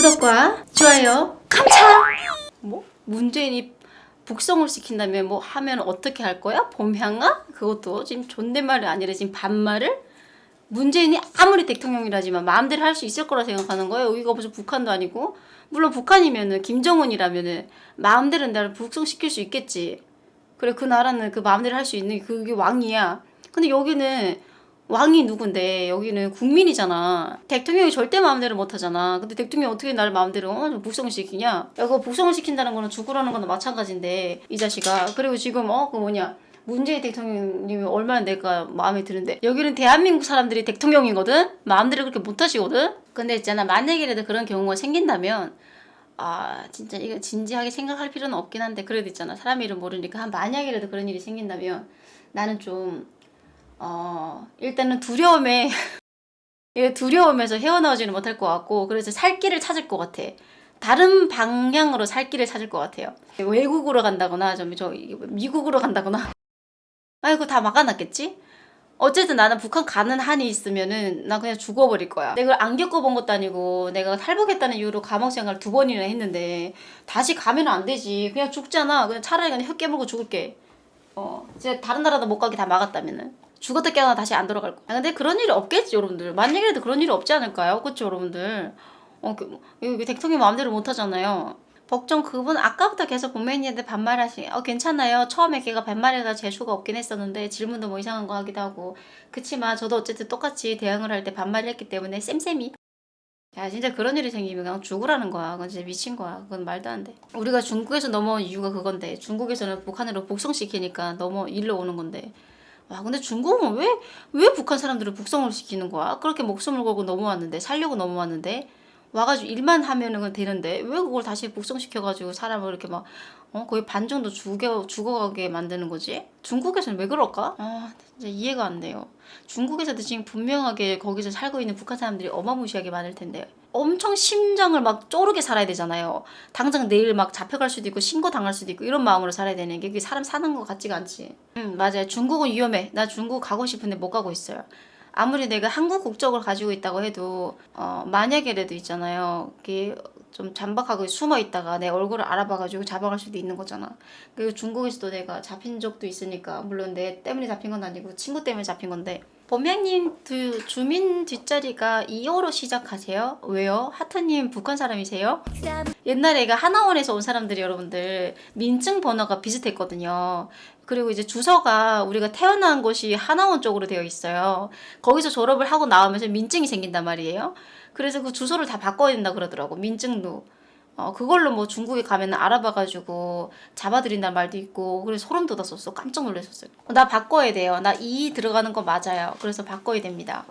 구독과 좋아요 감차 뭐? 문재인이 북성을 시킨다면 뭐 하면 어떻게 할 거야? 봄향아? 그것도 지금 존댓말이 아니라 지금 반말을? 문재인이 아무리 대통령이라지만 마음대로 할 수 있을 거라 생각하는 거예요. 여기가 무슨 북한도 아니고 물론 북한이면은 김정은이라면은 마음대로 나를 북성시킬 수 있겠지. 그래 그 나라는 그 마음대로 할 수 있는 게 그게 왕이야. 근데 여기는 왕이 누군데 여기는 국민이잖아. 대통령이 절대 마음대로 못 하잖아. 근데 대통령이 어떻게 나를 마음대로 어, 북성을 시키냐? 야, 그거 북성을 시킨다는 거는 죽으라는 거나 마찬가지인데 이 자식아. 그리고 지금 어 그 뭐냐? 문재인 대통령님이 얼마나 내가 마음에 드는데 여기는 대한민국 사람들이 대통령이거든 마음대로 그렇게 못하시거든 근데 있잖아 만약이라도 그런 경우가 생긴다면 아 진짜 이거 진지하게 생각할 필요는 없긴 한데 그래도 있잖아 사람 이름 모르니까 한 만약이라도 그런 일이 생긴다면 나는 좀 어, 일단은 두려움에 이 두려움에서 헤어나오지는 못할 것 같고 그래서 살 길을 찾을 것 같아. 다른 방향으로 살 길을 찾을 것 같아요. 외국으로 간다거나 좀 저 미국으로 간다거나. 아이고 다 막아놨겠지? 어쨌든 나는 북한 가는 한이 있으면은 나 그냥 죽어버릴 거야. 내가 안 겪어본 것도 아니고 내가 탈북했다는 이유로 감옥 생활 두 번이나 했는데 다시 가면 안 되지. 그냥 죽잖아. 그냥 차라리 그냥 혀 깨물고 죽을게. 어, 이제 다른 나라도 못 가게 다 막았다면은. 죽었다 깨어나 다시 안 돌아갈 거. 아, 근데 그런 일이 없겠지, 여러분들. 만약에라도 그런 일이 없지 않을까요? 그쵸, 여러분들? 어, 그, 이거 대통령 마음대로 못 하잖아요. 복정 그분 아까부터 계속 본맨이한테 반말하시, 어, 괜찮아요. 처음에 걔가 반말해가 재수가 없긴 했었는데 질문도 뭐 이상한 거 하기도 하고. 그치만 저도 어쨌든 똑같이 대응을 할 때 반말을 했기 때문에 쌤쌤이. 야, 진짜 그런 일이 생기면 그냥 죽으라는 거야. 그건 진짜 미친 거야. 그건 말도 안 돼. 우리가 중국에서 넘어온 이유가 그건데, 중국에서는 북한으로 복성시키니까 넘어, 일로 오는 건데. 와 근데 중국은 왜 왜 북한 사람들을 북성을 시키는 거야? 그렇게 목숨을 걸고 넘어왔는데 살려고 넘어왔는데 와가지고 일만 하면은 되는데 왜 그걸 다시 북성시켜가지고 사람을 이렇게 막 어, 거의 반 정도 죽여 죽어가게 만드는 거지? 중국에서는 왜 그럴까? 아 진짜 이해가 안 돼요. 중국에서도 지금 분명하게 거기서 살고 있는 북한 사람들이 어마무시하게 많을 텐데 엄청 심장을 막 쪼르게 살아야 되잖아요. 당장 내일 막 잡혀갈 수도 있고 신고 당할 수도 있고 이런 마음으로 살아야 되는 게 그게 사람 사는 것 같지가 않지. 응 맞아요. 중국은 위험해. 나 중국 가고 싶은데 못 가고 있어요. 아무리 내가 한국 국적을 가지고 있다고 해도 어, 만약에라도 있잖아요. 좀 잠박하고 숨어 있다가 내 얼굴을 알아봐가지고 잡아갈 수도 있는 거잖아. 그리고 중국에서도 내가 잡힌 적도 있으니까 물론 내 때문에 잡힌 건 아니고 친구 때문에 잡힌 건데 범양님 그 주민 뒷자리가 2호로 시작하세요? 왜요? 하트님 북한 사람이세요? 옛날에 가 하나원에서 온 사람들이 여러분들 민증 번호가 비슷했거든요. 그리고 이제 주소가 우리가 태어난 곳이 하나원 쪽으로 되어 있어요. 거기서 졸업을 하고 나오면서 민증이 생긴단 말이에요. 그래서 그 주소를 다 바꿔야 된다 그러더라고. 민증도. 어, 그걸로 뭐 중국에 가면 알아봐가지고 잡아들인다는 말도 있고, 그래서 소름 돋았었어. 깜짝 놀랐었어요. 나 바꿔야 돼요. 나 이 들어가는 거 맞아요. 그래서 바꿔야 됩니다.